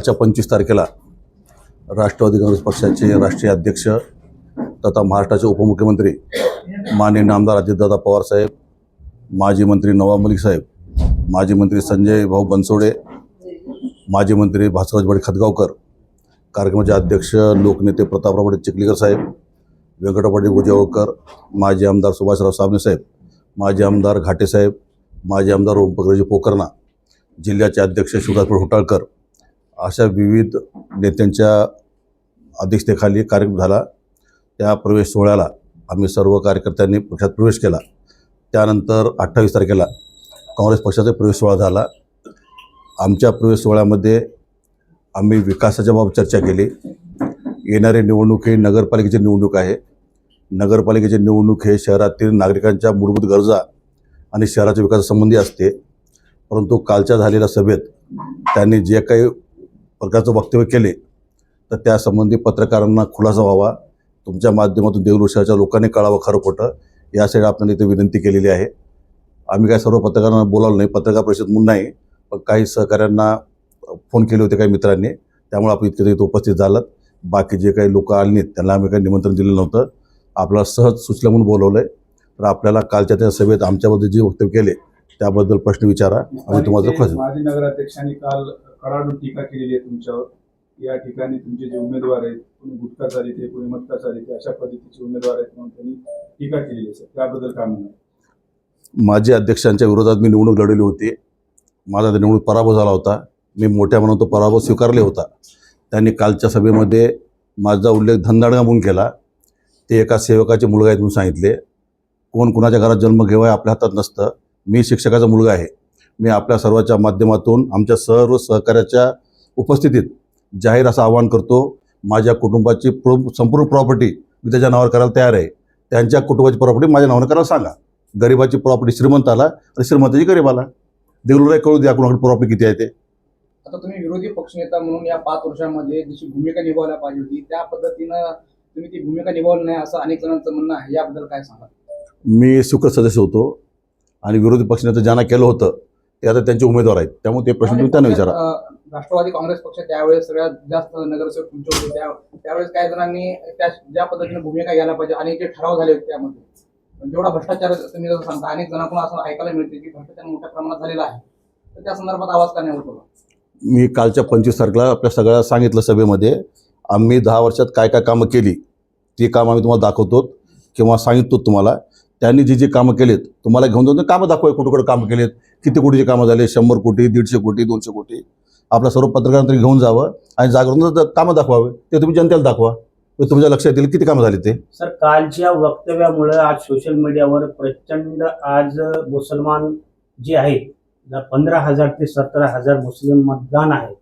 कालच्या पंचवीस तारखेला राष्ट्रवादी काँग्रेस पक्षाचे राष्ट्रीय अध्यक्ष तथा महाराष्ट्राचे उपमुख्यमंत्री माननीय आमदार अजितदादा पवारसाहेब माजी मंत्री नवाब मलिक साहेब माजी मंत्री संजय भाऊ बनसोडे माजी मंत्री भास्करराज बडे खतगावकर कार्यक्रमाचे अध्यक्ष लोकनेते प्रतापराव बडे चिखलीकर साहेब व्यंकटपाटी गुजगावकर माजी आमदार सुभाषराव साबणे साहेब माजी आमदार घाटे साहेब माजी आमदार ओमप्रकाशजी पोकरणा जिल्ह्याचे अध्यक्ष शिवराजपूर होटाळकर अशा विविध नेत्यांच्या अध्यक्षतेखाली कार्यक्रम झाला. त्या प्रवेश सोहळ्याला आम्ही सर्व कार्यकर्त्यांनी पक्षात प्रवेश केला. त्यानंतर अठ्ठावीस तारखेला काँग्रेस पक्षाचा प्रवेश सोहळा झाला. आमच्या प्रवेश सोहळ्यामध्ये आम्ही विकासाच्या बाबत चर्चा केली. येणारी निवडणूक ही नगरपालिकेची निवडणूक आहे. नगरपालिकेची निवडणूक हे शहरातील नागरिकांच्या मूलभूत गरजा आणि शहराच्या विकासासंबंधी असते. परंतु कालच्या झालेल्या सभेत त्यांनी जे काही प्रकारचं वक्तव्य केले तर त्यासंबंधी पत्रकारांना खुलासा व्हावा. तुमच्या माध्यमातून शहराच्या लोकांनी कळावं खरं खोटं यासाठी आपण इथे विनंती केलेली आहे. आम्ही काय सर्व पत्रकारांना बोलावलं नाही पत्रकार परिषद म्हणून नाही पण काही सहकाऱ्यांना फोन केले होते काही मित्रांनी. त्यामुळे आपण इतके इथे उपस्थित झालात. बाकी जे काही लोक आले नाहीत त्यांना आम्ही काही निमंत्रण दिलं नव्हतं. आपल्याला सहज सुचलं म्हणून बोलवलं आहे तर आपल्याला कालच्या त्या सभेत आमच्याबद्दल जे वक्तव्य केले त्याबद्दल प्रश्न विचारा. आम्ही तुम्हाला माजी नगराध्यक्षांनी काल कडाडून टीका केलेली आहे तुमच्यावर. या ठिकाणी तुमचे जे उमेदवार आहेत कोणी गुटखा चालित आहे कोणी मटका चालित आहे अशा पद्धतीचे उमेदवार आहेत म्हणून त्यांनी टीका केलेली आहे सर. त्याबद्दल काय म्हणणार? माजी अध्यक्षांच्या विरोधात मी निवडणूक लढवली होती. माझा निवडणूक पराभव झाला होता. मी मोठ्या म्हणून तो पराभव स्वीकारले होता. त्यांनी कालच्या सभेमध्ये माझा उल्लेख धनदाडगा म्हणून केला. ते एका सेवकाचे मुलगा आहेत म्हणून सांगितले. कोण कुणाच्या घरात जन्म घेवाय आपल्या हातात नसतं. मी शिक्षकाचा मुलगा आहे. मी आपल्या सर्वांच्या माध्यमातून आमच्या सर्व सहकार्याच्या उपस्थितीत जाहीर असं आवाहन करतो. माझ्या कुटुंबाची प्रो संपूर्ण प्रॉपर्टी मी त्याच्या नावावर करायला तयार आहे. त्यांच्या कुटुंबाची प्रॉपर्टी माझ्या नावावर करायला सांगा. गरिबाची प्रॉपर्टी श्रीमंताला आणि श्रीमंताची गरिबाला देगलूर कळू द्या कुणाकडे प्रॉपर्टी किती आहे ते? आता तुम्ही विरोधी पक्षनेता म्हणून या पाच वर्षामध्ये जशी भूमिका निभावायला पाहिजे होती त्या पद्धतीनं तुम्ही ती भूमिका निभावली नाही असं अनेक जणांचं म्हणणं आहे. याबद्दल काय सांगा मी स्वीकृत सदस्य होतो आणि विरोधी पक्षनेते ज्यांना केलं होतं ते आता त्यांचे उमेदवार आहेत. त्यामुळे ते प्रश्न तुम्ही त्यांना विचारा. राष्ट्रवादी काँग्रेस पक्ष त्यावेळेस सगळ्यात जास्त नगरसेवक तुमचे होते. त्या त्यावेळेस काही जणांनी त्या ज्या पद्धतीने भूमिका घ्यायला पाहिजे आणि जे ठराव झाले होते त्यामध्ये. जेवढा भ्रष्टाचार तुम्ही जसं सांगता अनेक जणांकडून असं ऐकायला मिळते की भ्रष्टाचार मोठ्या प्रमाणात झालेला आहे. तर त्या संदर्भात आवाज का नाही उठवला मी कालच्या पंचवीस तारखेला आपल्या सगळ्या सांगितलं सभेमध्ये आम्ही दहा वर्षात काय काय कामं केली ती कामं आम्ही तुम्हाला दाखवतो किंवा सांगिततो तुम्हाला. त्यांनी जी जी कामं केलेत तुम्हाला घेऊन जाऊन ते कामं दाखवा कुठं कुठं कामं केलेत. किती कोटीचे कामं झाले? शंभर कोटी दीडशे कोटी दोनशे कोटी. आपल्या सर्व पत्रकारांनी घेऊन जावं आणि जागरून कामं दाखवावे. ते तुम्ही जनतेला दाखवा. तुमच्या लक्षात येईल किती कामं झाली ते. सर कालच्या वक्तव्यामुळे आज सोशल मीडियावर प्रचंड आज मुसलमान जे आहेत पंधरा हजार ते सतरा हजार मुस्लिम मतदान आहे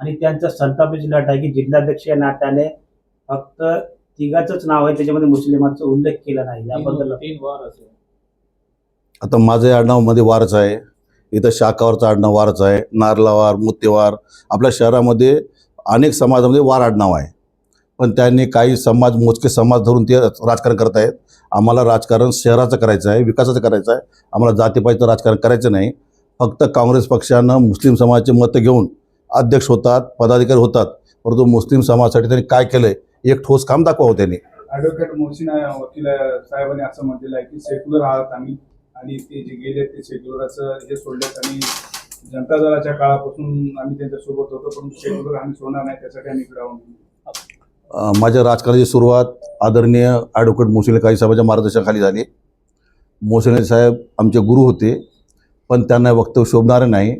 आणि त्यांचा संतापाची लाट आहे की जिल्हाध्यक्ष या नात्याने फक्त तिघाचंच नाव आहे त्याच्यामध्ये मुस्लिमांचा उल्लेख केला नाही याबद्दल तीन वार असेल आता माझं आडनावमध्ये वारच आहे. इथं शाखावरचं आडनाव वारच आहे. नारलावार मुत्तेवार आपल्या शहरामध्ये अनेक समाजामध्ये वार आडनाव आहे. पण त्यांनी काही समाज मोजके समाज धरून ते राजकारण करत आहेत. आम्हाला राजकारण शहराचं करायचं आहे विकासाचं करायचं आहे. आम्हाला जातीपातीचं राजकारण करायचं नाही. फक्त काँग्रेस पक्षानं मुस्लिम समाजाचे मतं घेऊन अध्यक्ष होतात पदाधिकारी होतात. परंतु मुस्लिम समाजासाठी त्यांनी काय केलं आहे एक ठोस काम दाखवावं त्यांनी. ॲडव्होकेट मोहसिन वकील साहेबांनी असं म्हटलेलं आहे की सेक्युलर आहात आम्ही आणि ते जे गेले ते सेक्युलरचं हे सोडलेत आणि जनता दलाच्या काळापासून आम्ही त्यांच्यासोबत होतो पण सेक्युलर आम्ही सोडणार नाही त्यासाठी आम्ही इकडे आहोत. माझ्या राजकारणाची सुरुवात आदरणीय ॲडव्होकेट मोसिले काही साहेबांच्या मार्गदर्शनाखाली झाली. मोसिले साहेब आमचे गुरु होते पण त्यांना वक्तव्य शोभणारे नाही.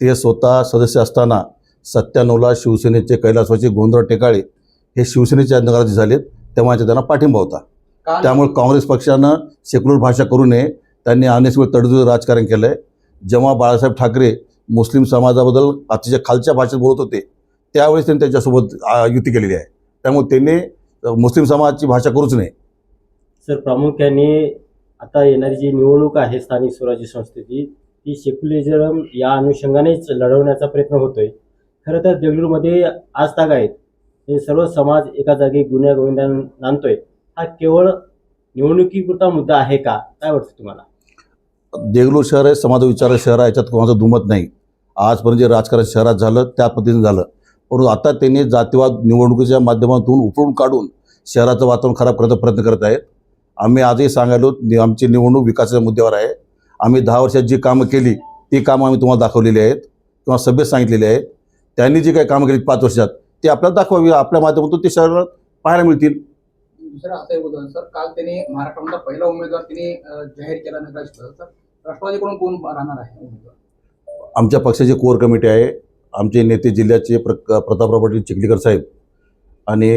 ते स्वतः सदस्य असताना सत्त्याण्णवला शिवसेनेचे कैलासवासी गोंधळ टेकाळे हे शिवसेनेच्या नगराध्यक्ष झालेत तेव्हा त्यांना पाठिंबा होता. त्यामुळे काँग्रेस पक्षानं सेक्युलर भाषा करू नये. त्यांनी अनेक वेळ तडजोड राजकारण केलं आहे जेव्हा बाळासाहेब ठाकरे मुस्लिम समाजाबद्दल अतिशय खालच्या भाषेत बोलत होते त्यावेळेस त्यांनी त्यांच्यासोबत युती केलेली आहे. त्यामुळे त्यांनी मुस्लिम समाजाची भाषा करूच नये. सर प्रामुख्याने आता येणारी जी निवडणूक आहे स्थानिक स्वराज्य संस्थेची ती सेक्युलरिझम या अनुषंगानेच लढवण्याचा प्रयत्न होतोय. खरं तर देगलूरमध्ये आज ताग आहेत. हे सर्व समाज एका जागी गुन्ह्या गोविंदान नांदतोय हा केवळ निवडणुकीपुरता मुद्दा आहे का? काय वाटतं तुम्हाला? देगलूर शहर हे समाज विचार शहर आहे याच्यात कोणाचं दुमत नाही. आजपर्यंत जे राजकारण शहरात झालं त्या पद्धतीने झालं. परंतु आता त्यांनी जातीवाद निवडणुकीच्या माध्यमातून उपळून काढून शहराचं वातावरण खराब करण्याचा प्रयत्न करत आहेत. आम्ही आजही सांगायलो आमची निवडणूक विकासाच्या मुद्द्यावर आहे. आम्ही दहा वर्षात जी कामं केली ती कामं आम्ही तुम्हाला दाखवलेली आहेत किंवा सभेत सांगितलेली आहेत. त्यांनी जी काही कामं केली पाच वर्षात ती आपल्याला दाखवावी आपल्या माध्यमातून ते शहरात पाहायला मिळतील. दुसरं असं उदाहरण सर काल त्यांनी महाराष्ट्रामधला पहिला उमेदवार त्यांनी जाहीर केला नगराध्यक्ष राष्ट्रवादीकडून कोण राहणार आहे उमेदवार? आमच्या पक्षाची कोर कमिटी आहे. आमचे नेते जिल्ह्याचे प्र प्रतापराव पाटील चिखलीकर साहेब. आणि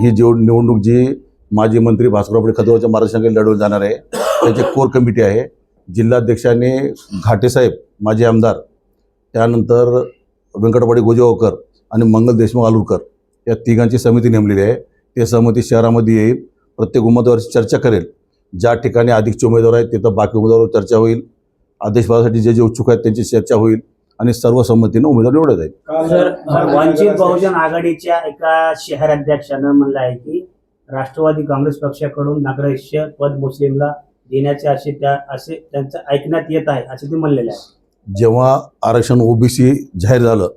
ही जेव निवडणूक जी माजी मंत्री भास्करराव पाटील खदवाच्या मार्गदर्शनाखाली लढवून जाणार आहे त्याची कोर कमिटी आहे. जिल्हाध्यक्षाने घाटे साहेब माजी आमदार. त्यानंतर व्यंकटवाडी गोजेगावकर आणि मंगल देशमुख आलूरकर या तिघांची समिती नेमलेली आहे. ते समिती शहरामध्ये येईल प्रत्येक उमेदवाराची चर्चा करेल. ज्या ठिकाणी अधिकचे उमेदवार आहेत तिथं बाकी उमेदवारावर चर्चा होईल. आदेशपदासाठी जे जे उत्सुक आहेत त्यांची चर्चा होईल आणि सर्वसंमतीनं उमेदवार निवडले जाईल. काल सर काल वंचित बहुजन आघाडीच्या एका शहराध्यक्षानं म्हणलं आहे की राष्ट्रवादी काँग्रेस पक्षाकडून नगराध्यक्ष पद मुस्लिमला देण्याचे असे त्या असे त्यांचं ऐकण्यात येत आहे असे ते म्हणलेले आहे. जेव्हा आरक्षण ओबीसी जाहीर झालं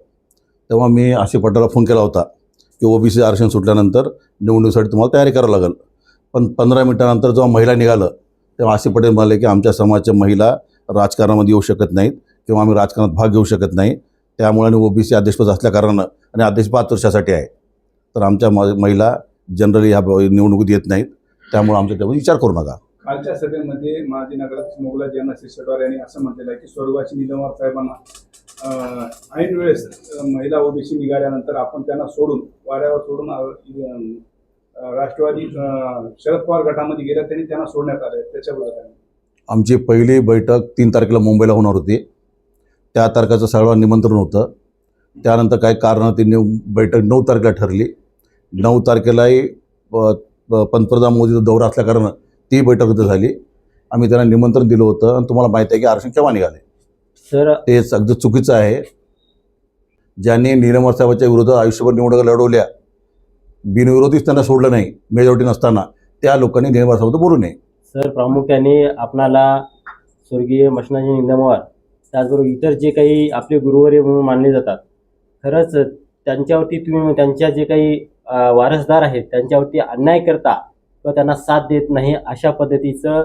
तेव्हा मी आशिष पटेलला फोन केला होता की ओबीसी आरक्षण सुटल्यानंतर निवडणुकीसाठी तुम्हाला तयारी करावं लागेल. पण पंधरा मिनिटानंतर जेव्हा महिला निघालं तेव्हा आशिष पटेल म्हणाले की आमच्या समाजाच्या महिला राजकारणामध्ये येऊ शकत नाहीत किंवा आम्ही राजकारणात भाग घेऊ शकत नाही. त्यामुळे आणि ओबीसी अध्यक्षपद असल्याकारणानं आणि अध्यक्ष पाच वर्षासाठी आहे. तर आमच्या म महिला जनरली ह्या निवडणुकीत येत नाहीत. त्यामुळे आमच्या त्यामध्ये विचार करू नका. कालच्या सभेमध्ये माजी नगराध्यक्ष मोगला यांना शेटवार यांनी असं म्हटलेलं आहे की स्वर्गाची निलंवार साहेबांना ऐन वेळेस महिला ओबीसी निघाल्यानंतर आपण त्यांना सोडून वाड्यावर सोडून राष्ट्रवादी शरद पवार गटामध्ये गेल्या त्यांनी त्यांना सोडण्यात आले. त्याच्याबद्दल आमची पहिली बैठक तीन तारखेला मुंबईला होणार होती. त्या तारखेचं सगळं निमंत्रण होतं. त्यानंतर काही कारणं ती बैठक नऊ तारखेला ठरली. नऊ तारखेलाही पंतप्रधान मोदीचा दौरा असल्याकारणं ती बैठक झाली. आम्ही त्यांना निमंत्रण दिलं होतं. आणि तुम्हाला माहिती आहे की आरक्षण केव्हा निघाले? सर ते अगदी चुकीचं आहे. ज्यांनी नीलमर साहेबाच्या विरोधात आयुष्यभर निवडणुका लढवल्या बिनविरोधीच त्यांना सोडलं नाही मेजॉरिटी नसताना त्या लोकांनी नीलमर साहेबाबद्दल बोलू नये. सर प्रामुख्याने आपणाला स्वर्गीय मशनाजी निलमवार त्याचबरोबर इतर जे काही आपले गुरुवारी म्हणून मानले जातात खरंच त्यांच्यावरती तुम्ही त्यांच्या जे काही वारसदार आहेत त्यांच्यावरती अन्याय करता किंवा त्यांना साथ देत नाही अशा पद्धतीचं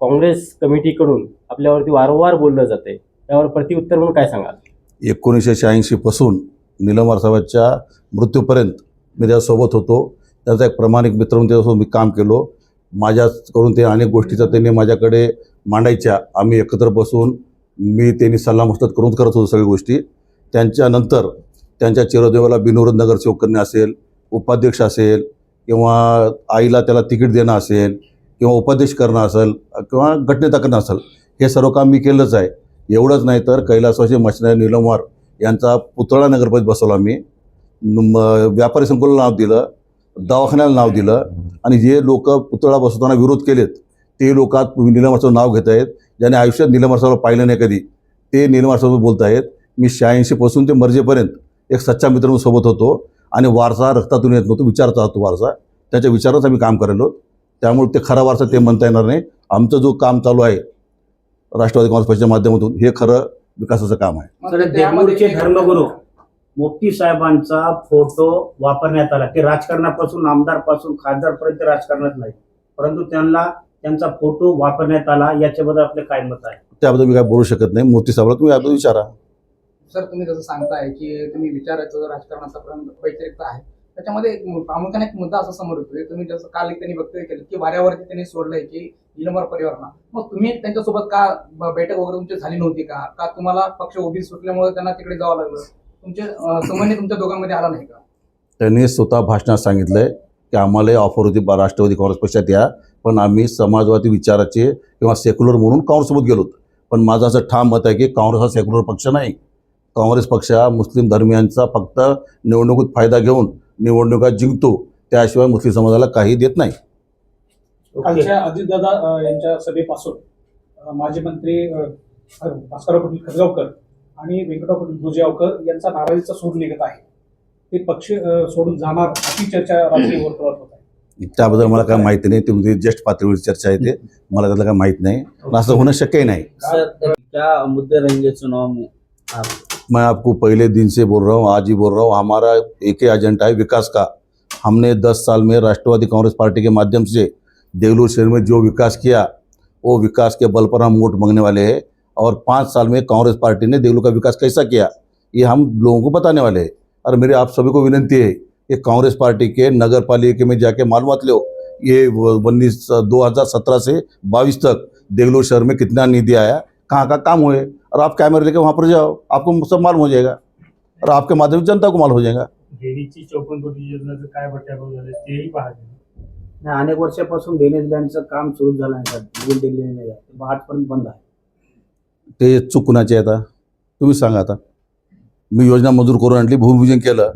काँग्रेस कमिटीकडून आपल्यावरती वारंवार बोललं जाते त्यावर प्रतिउत्तर म्हणून काय सांगाल? एकोणीसशे शहाऐंशीपासून निलमवार साहेबांच्या मृत्यूपर्यंत मी त्याच्यासोबत होतो. त्याचा एक प्रामाणिक मित्र म्हणून त्याच्यासोबत मी काम केलो. माझ्याकडून ते अनेक गोष्टीचा त्यांनी माझ्याकडे मांडायच्या. आम्ही एकत्र बसून मी त्यांनी सल्लामसलत करून करत होतो सगळ्या गोष्टी. त्यांच्यानंतर त्यांच्या चिरदेवाला बिनविरोध नगरसेवक करणे असेल उपाध्यक्ष असेल किंवा आईला त्याला तिकीट देणं असेल किंवा उपाध्यक्ष करणं असेल किंवा गटनेता करणं असेल हे सर्व काम मी केलंच आहे. एवढंच नाही तर कैलासवासी मशिनरी निलमवार यांचा पुतळा नगरपरिषद बसवला मी. म व्यापारी संकुलाला नाव दिलं दवाखान्याला नाव दिलं आणि जे लोक पुतळा बसवताना विरोध केलेत ते लोक आज नाव घेत आहेत. ज्याने आयुष्यात निलमवार साहेब पाहिलं नाही कधी ते निलमवार बोलत आहेत. मी शहाऐंशीपासून ते मर्जेपर्यंत एक सच्चा मित्र म्हणून सोबत होतो आणि वारसा रक्तातून येत नव्हतो विचारचा होतो वारसा. त्याच्या विचारच आम्ही काम करायलो त्यामुळे ते खरा वारसा ते म्हणता येणार नाही. आमचं जो काम चालू आहे राष्ट्रवादी काँग्रेस पक्षाच्या माध्यमातून हे खरं विकासाचं काम आहे. देगलूरचे धर्मगुरू मुफ्ती साहेबांचा फोटो वापरण्यात आला. ते राजकारणापासून आमदारपासून खासदारपर्यंत राजकारणात नाही. परंतु त्यांना त्यांचा फोटो वापरण्यात आला याच्याबद्दल आपले काय मत आहे? त्याबद्दल मी काय बोलू शकत नाही. मोती साहेबाला तुम्ही याबद्दल विचारा. सर तुम्ही जसं सांगताय की तुम्ही विचारायचं राजकारणाचा पर्यंत वैचारिक आहे. त्याच्यामध्ये एक प्रामुख्याने एक मुद्दा असा समोर येतोय. तुम्ही जसं काल एक त्यांनी वक्तव्य केलं की वाऱ्यावरती त्यांनी सोडलंय की निलंबर परिवारांना मग तुम्ही त्यांच्यासोबत का बैठक वगैरे तुमची झाली नव्हती का? का तुम्हाला पक्ष उभी सुटल्यामुळे त्यांना तिकडे जावं लागलं? तुमचे समन्वय तुमच्या दोघांमध्ये आला नाही का? त्यांनी स्वतः भाषणात सांगितलंय की आम्हाला ऑफर होती राष्ट्रवादी काँग्रेस पक्षात या. पण आम्ही समाजवादी विचाराचे किंवा सेक्युलर म्हणून काँग्रेससोबत गेलो पण माझं असं ठाम मत आहे की काँग्रेस हा सेक्युलर पक्ष नाही. काँग्रेस पक्ष हा मुस्लिम धर्मियांचा फक्त निवडणुकीत फायदा घेऊन निवडणुका जिंकतो त्याशिवाय मुस्लिम समाजाला काही देत नाही. कालच्या अजितदादा यांच्या सभेपासून माजी मंत्री भास्करराव पाटील खतगावकर आणि व्यंकटराव पाटील भुजगावकर यांचा नाराजीचा सूर निघत आहे. ते पक्ष सोडून जाणार अशी चर्चा रात्री वर्तुळात होत आहे. त्याबद्दल मला काय माहिती नाही. ती म्हणजे ज्येष्ठ पातळीवर चर्चा आहे ते. मला त्यातलं काय माहीत नाही. असं होणं शक्यही नाही. सर क्या मुद्दे रहेंगे चुनाव में आप मैं आपको पहले दिन से बोल रहा हूँ, आज ही बोल रहा हूँ, हमारा एक ही एजेंडा है विकास का। हमने 10 साल में राष्ट्रवादी कांग्रेस पार्टी के माध्यम से देवलूर शहर में जो विकास किया, वो विकास के बल पर हम वोट मांगने वाले हैं और पाँच साल में कांग्रेस पार्टी ने देवलूर का विकास कैसा किया, ये हम लोगों को बताने वाले हैं। और मेरी, आप सभी को विनंती है कि कांग्रेस पार्टी के नगर पालिका में जाके मालूमात लो। ये उन्नीस, दो से बाईस तक देवलूर शहर में कितना निधि आया, कहाँ का काम हुए और आप कैमरे लेके वहाँ पर जाओ आपको सब मालूम हो जाएगा और आपके माध्यम से जनता को मालूम हो जाएगा। डेअरीची चौपन्न कोटी योजनेचं काय बट्ट्याबोळ झाले? तेही पाहते नाही, अनेक वर्षापासून ड्रेनेज लाईनचं काम सुरू झालं नाही सर बिल दिलेलं नाही आहे. ते आजपर्यंत बंद आहे. ते चूक कुणाची आहे आता? तुम्ही सांगा आता. मी योजना मंजूर करून आणली भूमिपूजन केलं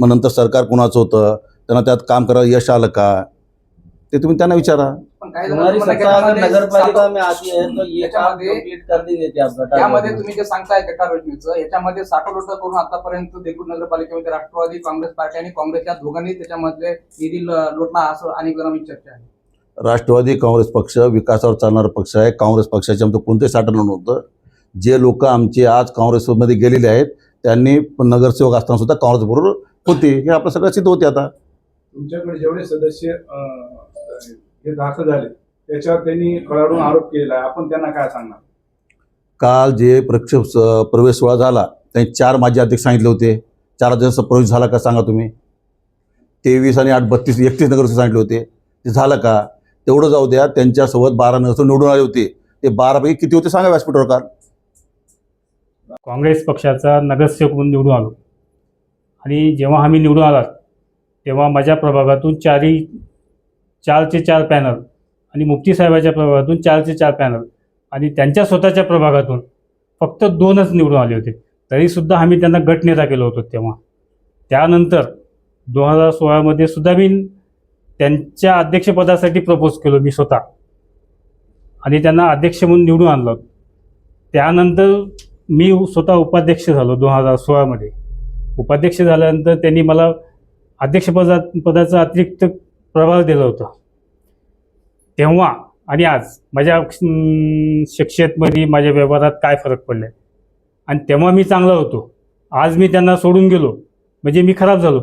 मग नंतर सरकार कुणाचं होतं? त्यांना त्यात काम करायला यश आलं का? ते तुम्ही त्यांना विचारा. पण काही हमारी जणांचं म्हणणं सत्ता आहे अगर की नगर पालिका त्याच्यामध्ये में आती है तो ये काम त्याच्यामध्ये- कंप्लीट कर दी देते आप गटार त्यामध्ये। तुम्ही जे सांगताय गटार योजनेचं याच्यामध्ये साठवलोट करून आतापर्यंत देगलूर नगरपालिकेमध्ये राष्ट्रवादी काँग्रेस पार्टी आणि काँग्रेस या दोघांनी त्याच्यामध्ये निधी ल- लोटला असं अनेक जणांची चर्चा आहे. राष्ट्रवादी काँग्रेस पक्ष विकासावर चालणारा पक्ष आहे. काँग्रेस पक्षाचे आमचं कोणतेही साठवलं नव्हतं जे लोक आमचे आज काँग्रेसमध्ये गेलेले आहेत त्यांनी नगरसेवक असताना सुद्धा काँग्रेसबरोबर होते. हे आपलं सगळं सिद्ध होते आता. तुमच्याकडे जेवढे सदस्य अं, हे दाखल झाले. त्याच्यावर त्यांनी कळाडून आरोप केलेला आहे. आपण त्यांना काय सांगणार? काल जे प्रक्षेप प्रवेश सोहळा झाला त्यांनी चार माजी अध्यक्ष सांगितले होते. चार अध्यक्ष प्रवेश झाला का सांगा तुम्ही. तेवीस आणि आठ बत्तीस एकतीस नगरसेवक सांगितले होते. ते झालं का? तेवढं जाऊ द्या. त्यांच्यासोबत बारा नगरसेवक निवडून आले होते. ते बारापैकी किती होते सांगा व्यासपीठावर काल काँग्रेस पक्षाचा नगरसेवक म्हणून निवडून आलो. आणि जेव्हा आम्ही निवडून आलात तेव्हा माझ्या प्रभागातून चारही चारचे चार पॅनल आणि मुफ्ती साहेबाच्या प्रभागातून चारचे चार पॅनल आणि त्यांच्या स्वतःच्या प्रभागातून फक्त दोनच निवडून आले होते. तरीसुद्धा आम्ही त्यांना गटनेता केलं होतो तेव्हा. त्यानंतर दोन हजार सोळामध्ये सुद्धा मी त्यांच्या अध्यक्षपदासाठी प्रपोज केलो मी स्वतः. आणि त्यांना अध्यक्ष म्हणून निवडून आणलं. त्यानंतर मी स्वतः उपाध्यक्ष झालो दोन हजार सोळामध्ये. उपाध्यक्ष झाल्यानंतर त्यांनी मला अध्यक्षपदा पदाचा अतिरिक्त प्रभार दिला होता. तेव्हा आणि आज माझ्या अं, शख्सियतमध्ये माझ्या व्यवहारात काय फरक पडला आहे आणि तेव्हा मी चांगला होतो. आज मी त्यांना सोडून गेलो. म्हणजे मी खराब झालो.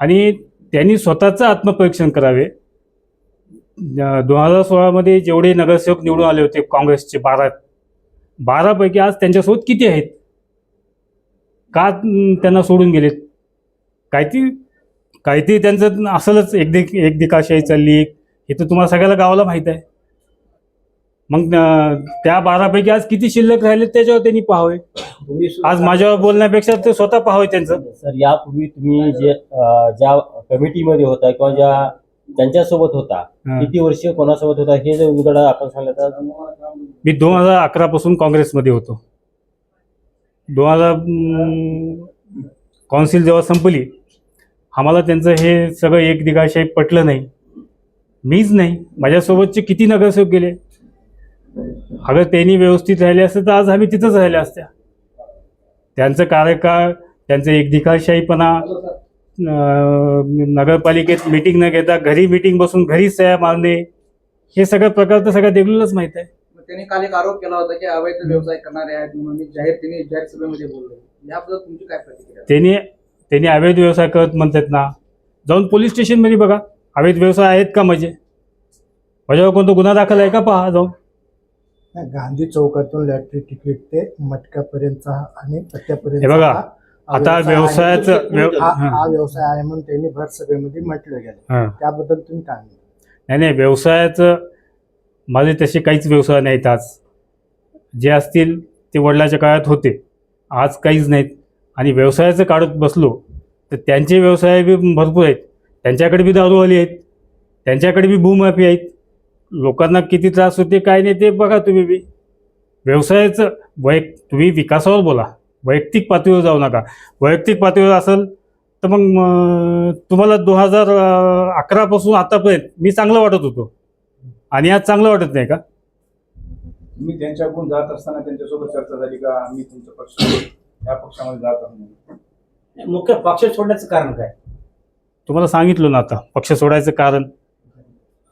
आणि त्यांनी स्वतःचं आत्मपरीक्षण करावे. दोन हजार सोळामध्ये जेवढे नगरसेवक निवडून आले होते काँग्रेसचे बारा बारापैकी आज त्यांच्यासोबत किती आहेत? का त्यांना सोडून गेलेत? काहीतरी काहीतरी त्यांचं असलच एकदिक एकदिकाशाही चालली. हे तर तुम्हाला सगळ्याला गावाला माहीत आहे. मग त्या बारापैकी आज किती शिल्लक राहिले त्याच्यावर त्यांनी पाहावे. तुम्ही आज माझ्यावर बोलण्यापेक्षा ते स्वतः पाहावे त्यांचं. सर यापूर्वी तुम्ही जे अं, ज्या कमिटीमध्ये होता किंवा ज्या त्यांच्यासोबत होता हं. किती वर्ष कोणासोबत होता हे जर उघड आपण सांगलं तर मी दोन हजार अकरापासून काँग्रेसमध्ये होतो. दोन हजार कौन्सिल जेव्हा संपली आम्हाला त्यांचं हे सगळं एक दिगाशाही पटलं नाही. मीच नाही. माझ्यासोबतचे किती नगरसेवक गेले? अगर त्यांनी व्यवस्थित राहिले असते तर आज आम्ही तिथंच राहिल्या असत्या. त्यांचं कार्यकाळ त्यांचं एक दिकाशाहीपणा अं, नगरपालिकेत मिटिंग न घेता घरी मिटिंग बसून घरी सह्या मारणे हे सगळं प्रकार तर सगळ्या देगलूरलाच माहीत आहे. त्यांनी काल एक आरोप केला होता की अवैध व्यवसाय करणारे आहेत म्हणून जाहीर त्यांनी जाहीर सभेमध्ये बोलले. याबद्दल तुमची काय प्रतिक्रिया? त्यांनी त्यांनी अवैध व्यवसाय करत म्हणतात ना. जाऊन पोलीस स्टेशनमध्ये बघा. अवैध व्यवसाय आहेत का म्हणजे? माझ्यावर कोणता गुन्हा दाखल आहे का पहा जाऊन. गांधी चौकातून लॅटरी तिकीट ते मटक्यापर्यंतचा आणि पट्ट्यापर्यंत हे बघा, आता व्यवसायाचं व्यव- हा व्यवसाय आहे म्हणून त्यांनी भर सभेमध्ये म्हटलं गेलं. हां. त्याबद्दल तुम्ही काय म्हणता? नाही नाही व्यवसायाचं माझे तसे काहीच व्यवसाय नाहीत आज. जे असतील ते वडिलाच्या काळात होते. आज काहीच नाहीत. आणि व्यवसायाचं काढत बसलो तर त्यांचे व्यवसाय बी भरपूर आहेत. त्यांच्याकडे बी दारूवाली आहेत. त्यांच्याकडे बी भूमाफी आहेत. लोकांना किती त्रास होते काय नाही ते बघा तुम्ही बी. व्यवसायाचं वैयक् तुम्ही विकासावर बोला. वैयक्तिक पातळीवर जाऊ नका. वैयक्तिक पातळीवर असेल तर मग तुम्हाला दोन हजार अकरापासून आतापर्यंत मी चांगलं वाटत होतो. आणि आज चांगलं वाटत नाही का? तुम्ही त्यांच्याकडून जात असताना त्यांच्यासोबत चर्चा झाली का? मी तुमचं पक्ष या पक्षामध्ये जात आहोत. मुख्य पक्ष सोडण्याचं कारण काय? तुम्हाला सांगितलं ना आता पक्ष सोडायचं कारण.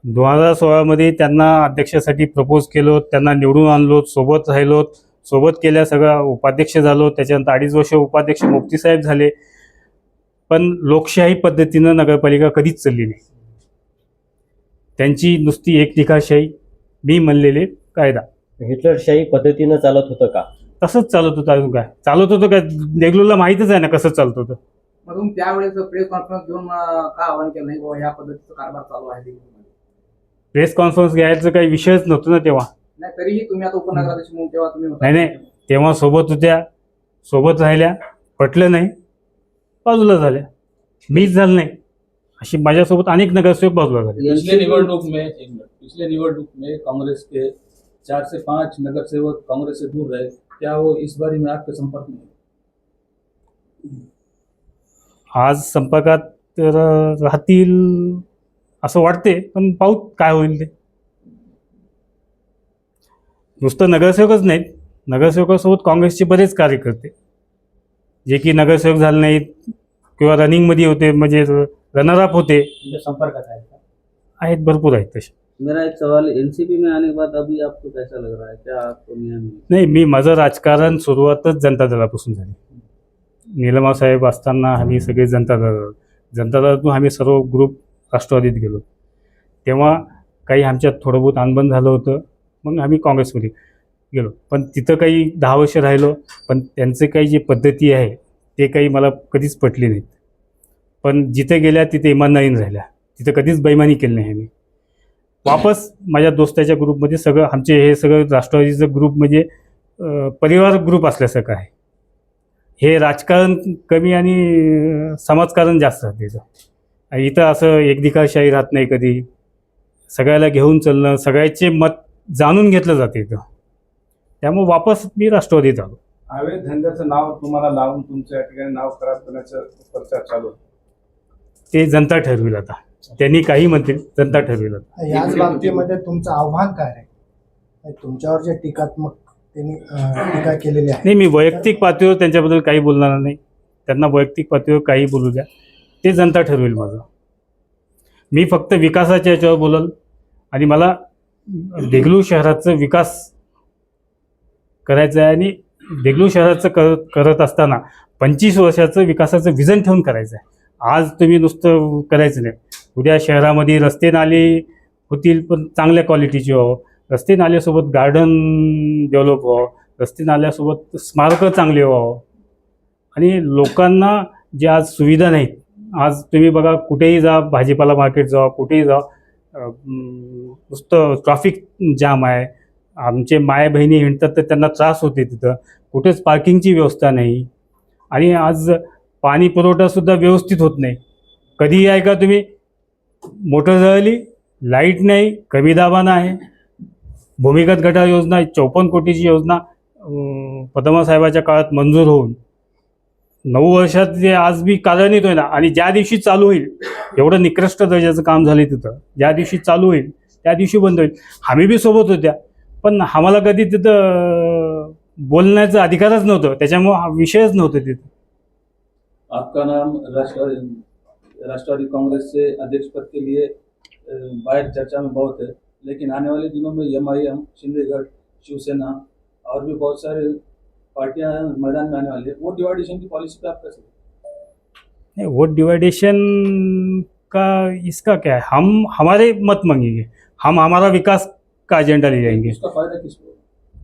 दोन हजार सोळामध्ये त्यांना अध्यक्षासाठी प्रपोज केलो त्यांना निवडून आणलो सोबत राहिलो सोबत केल्या सगळं उपाध्यक्ष झालो त्याच्यानंतर अडीच वर्ष उपाध्यक्ष मुफ्ती साहेब झाले. पण लोकशाही पद्धतीनं नगरपालिका कधीच चालली नाही. त्यांची नुसती एकनिकाशाही मी म्हणलेले कायदा. हिटलरशाही पद्धतीनं चालत होतं का? तसंच चालत होतं अजून काय? चालत होतं काय? देगलूरला माहीतच आहे ना कसं चालत होतं. मग त्यावेळेस प्रेस कॉन्फरन्स घेऊन का आवाहन केलं नाही? बाबा या पद्धतीचा कारभार चालू आहे? प्रेस कॉन्फरन्स घ्यायचं काही विषयच नव्हतं ना तेव्हा. नाही तरीही तुम्ही आता उपनगराध्यक्ष म्हणून तेव्हा तुम्ही होता. नाही, नाही. तेव्हा सोबत होत्या सोबत राहिल्या. पटलं नाही. बाजूला झाल्या. मीच झालं नाही. अशी माझ्यासोबत अनेक नगरसेवक बाजूला झाले. पिछले निवडणूक में एक मिनट पिछले निवडणूक में कांग्रेस के चार से पांच नगर सेवक कांग्रेस से दूर रहे. क्या वो इस बारी में आपके संपर्क में है? आज संपर्कात तर राहतील असं वाटते पण पाहू काय होईल ते? नुसतं नगरसेवकच नाहीत. नगरसेवकासोबत काँग्रेसचे बरेच कार्यकर्ते. जे की नगरसेवक झाले नाहीत किंवा रनिंगमध्ये होते म्हणजे रनरअप होते. तुमच्या संपर्कात आहे का? आहेत भरपूर आहेत तसे. मेरा एक सवाल एनसीपी में आने के बाद अभी आपको कैसा लग रहा है? क्या आपको न्याय मिला नाही मी माझं राजकारण सुरुवातच जनता दलापासून झाली. निलमा साहेब असताना आम्ही सगळे जनता दल जनता दलातून आम्ही सर्व ग्रुप राष्ट्रवादीत गेलो. तेव्हा काही आमच्यात थोडं बहुत अनबन झालं होतं मग आम्ही काँग्रेसमध्ये गेलो. पण तिथं काही दहा वर्ष राहिलो पण त्यांचे काही जे पद्धती आहे ते काही मला कधीच पटली नाहीत. पण जिथे गेल्या तिथे इमानदारीने राहिल्या. तिथं कधीच बैमानी केली नाही आम्ही. वापस माझ्या दोस्ताच्या ग्रुपमध्ये सगळं आमचे हे सगळं राष्ट्रवादीचं ग्रुप म्हणजे परिवार ग्रुप असल्यासारखं आहे. हे राजकारण कमी आणि समाजकारण जास्त राहते इथं असं एकदिकाशाही राहत नाही कधी. सगळ्याला घेऊन चालणं सगळ्याचे मत जाणून घेतलं जाते इथं. त्यामुळे वापस मी राष्ट्रवादीत आलो. अवैध धंद्याचं नाव तुम्हाला लावून तुमच्या या ठिकाणी नाव खराब करण्याचं प्रचार चालू. ते जनता ठरविल आता. त्यांनी काही म्हणतील जनता ठरविल याच बाबतीमध्ये तुमचं आव्हान काय आहे? तुमच्यावर जे टीकात्मक त्यांनी टीका केलेली आहे. नाही मी वैयक्तिक पातळीवर त्यांच्याबद्दल काही बोलणार नाही. त्यांना वैयक्तिक पातळीवर काही बोलू द्या. ते जनता ठरवेल माझं. मी फक्त विकासाच्या याच्यावर बोलल आणि मला देगलूर शहराचा विकास करायचा आहे आणि देगलूर शहराचं कर करत असताना पंचवीस वर्षाचं विकासाचं विजन ठेवून करायचं आहे आज तुम्ही नुसतं करायचं नाही. उद्या शहरामध्ये रस्ते नाले होतील पण चांगल्या क्वालिटीचे व्हावं. रस्ते नाल्यासोबत गार्डन डेव्हलप व्हावं. रस्ते नाल्यासोबत स्मारकं चांगले व्हावं. आणि लोकांना जे आज सुविधा नाहीत आज तुम्ही बघा कुठेही जा भाजीपाला मार्केट जा कुठेही जा नुसतं ट्रॅफिक जाम आहे. आमचे माय बहिणी हिंडतात तर त्यांना त्रास होते तिथं. कुठेच पार्किंगची व्यवस्था नाही. आणि आज पाणी पुरवठासुद्धा व्यवस्थित होत नाही. कधीही आहे का तुम्ही मोटर जळली लाइट नाही कमी दाबानं आहे. भूमिगत गटार योजना चौपन्न कोटीची योजना पदमासाहेबाच्या काळात मंजूर होऊन. नऊ वर्षात जे आज बी कार्यान्वित ना आणि ज्या दिवशी चालू होईल एवढं निकृष्ट दर्जाचं काम झालं तिथं. ज्या दिवशी चालू होईल त्या दिवशी बंद होईल. आम्ही बी सोबत होत्या पण आम्हाला कधी तिथं बोलण्याचं बोलण्याचा अधिकारच नव्हतं. त्याच्यामुळं हा विषयच नव्हतं तिथं. आपका नाम राष्ट्रवादी राष्ट्रवादी कांग्रेस से अध्यक्ष पद के लिए बाहर चर्चा में बहुत है लेकिन आने वाले दिनों में एम आई एम शिंदेगढ़ शिवसेना और भी बहुत सारे पार्टियाँ मैदान में आने वाली है। वोट डिवाइडेशन की पॉलिसी पे आप कैसे नहीं वोट डिवाइडेशन का इसका क्या है? हम हमारे मत मांगेंगे हम हमारा विकास का एजेंडा ले जाएँगे। उसका फ़ायदा किसको?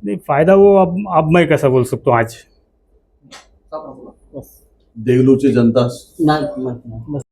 नहीं फ़ायदा वो अब अब मैं कैसा बोल सकता हूँ आज? देगलूची जनता नाही.